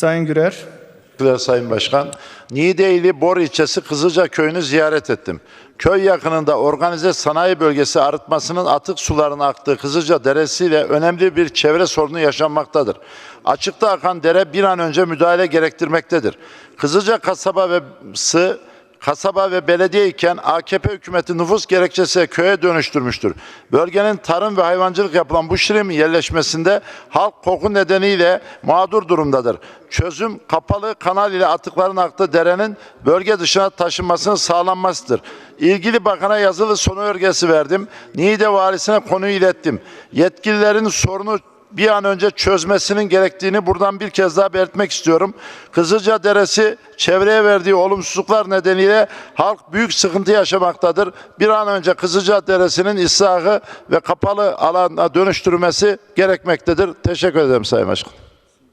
Sayın Gürer. Sayın Başkan. Niğdeili Bor ilçesi Kızılca köyünü ziyaret ettim. Köy yakınında organize sanayi bölgesi arıtmasının atık suların aktığı Kızılca Deresi ile önemli bir çevre sorunu yaşanmaktadır. Açıkta akan dere bir an önce müdahale gerektirmektedir. Kızılca kasaba ve sı kasaba ve belediye iken AKP hükümeti nüfus gerekçesiyle köye dönüştürmüştür. Bölgenin tarım ve hayvancılık yapılan bu şirin yerleşmesinde halk koku nedeniyle mağdur durumdadır. Çözüm kapalı kanal ile atıkların aktığı derenin bölge dışına taşınmasının sağlanmasıdır. İlgili bakana yazılı sonu örgesi verdim. Niğde valisine konuyu ilettim. Yetkililerin sorunu bir an önce çözmesinin gerektiğini buradan bir kez daha belirtmek istiyorum. Kızılca Deresi çevreye verdiği olumsuzluklar nedeniyle halk büyük sıkıntı yaşamaktadır. Bir an önce Kızılca Deresi'nin ıslahı ve kapalı alana dönüştürülmesi gerekmektedir. Teşekkür ederim Sayın Başkan.